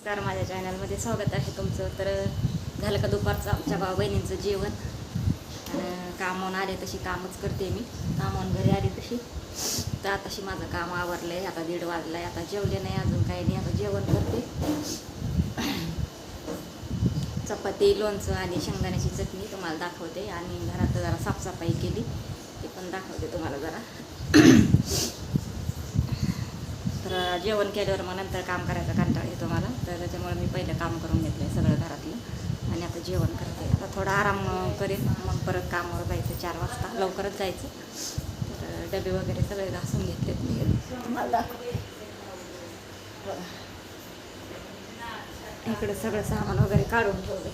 नमस्कार माझ्या चॅनलमध्ये स्वागत आहे तुमचं. तर झालं का दुपारचं आमच्या भाऊ बहिणींचं जेवण? कामावून आले तशी कामच करते मी. कामावून घरी आली तशी. तर आताशी माझं काम आवरलं आहे आता दीड वाजलं आहे आता जेवले नाही अजून काही नाही. आता जेवण करते. चपाती लोणचं आणि शेंगदाण्याची चटणी तुम्हाला दाखवते. आणि घरात जरा साफसफाई केली. ते पण दाखवते तुम्हाला जरा. तर जेवण केल्यावर मग नंतर काम करायचा कंटाळा येतो मला. तर त्याच्यामुळे मी पहिलं काम करून घेतलं आहे सगळं घरातलं. आणि आता जेवण करते. आता थोडा आराम करेन. मग परत कामावर जायचं चार वाजता. लवकरच जायचं. तर डबे वगैरे सगळे घासून घेतलेत मी. तुम्हाला. इकडे सगळं सामान वगैरे काढून ठेवले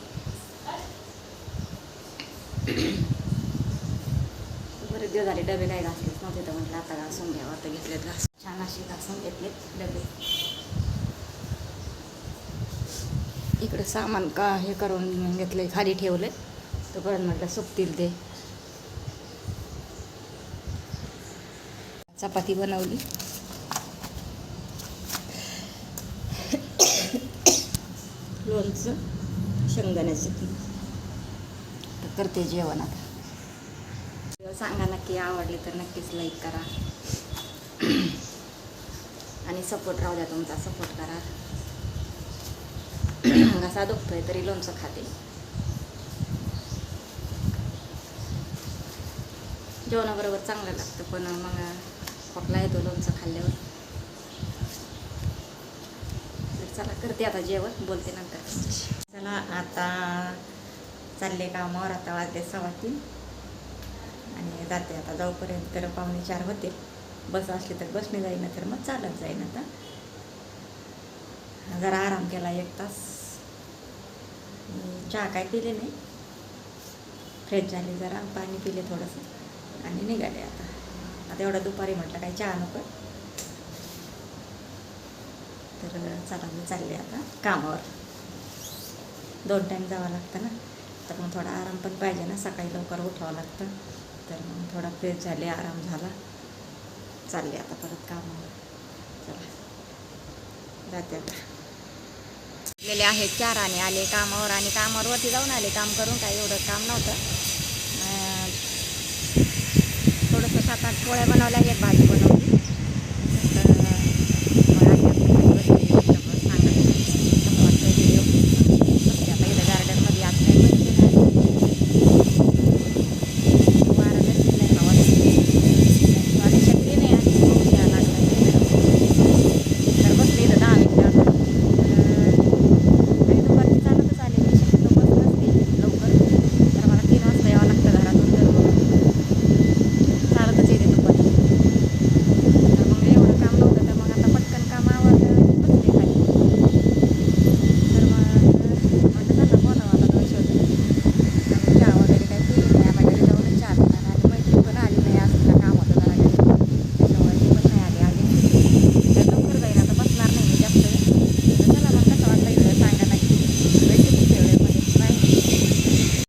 बरेच दिवस झाले डबे काय घासलेच नव्हते तर म्हटलं आता घासून घ्यावं आता घेतलेत घास. छान असे घासून घेतलेत डबे. इकडं सामान का हे करून घेतलंय खाली ठेवलंय. तर परत म्हटलं सुकतील ते. चपाती बनवली. लोणचं शेंगदाण्याचं तर करते जेवण आता. सांगा नक्की आवडली तर नक्कीच लाईक करा. आणि सपोर्ट राहू द्या तुमचा सपोर्ट करा. घसा दुखतोय तरी लोणचं खाते. जेवणाबरोबर चांगलं लागतं पण मग खोकला येतो लोणचं खाल्ल्यावर. तर चला करते आता जेवण बोलते नंतर. चला आता चालले कामावर आता वाजले सव्वा तीन. आणि जाते आता जाऊपर्यंत तर पावणे चार होते. बस असली तर बसने जाईना तर मग चालत जाईन आता. जरा आराम केला एक तास. चहा काय पिले नाही. फ्रेश झाले जरा पाणी पिले थोडंसं आणि निघाले आता. आता एवढं दुपारी म्हटलं काही चहा नको. तर चला मी चालले आता कामावर. दोन टाईम जावं लागतं ना. तर मग थोडा आराम पण पाहिजे ना सकाळी लवकर उठावं लागतं. तर मग थोडा फ्रेश झाले आराम झाला. चालले आता परत कामावर. चला. जाते आता. गेले आहेत चार आणि आले कामावर आणि कामावर जाऊन आले. काम करून काही एवढं काम नव्हतं. थोडंसं सात आठ पोळ्या बनवल्या एक भाजी बनवली.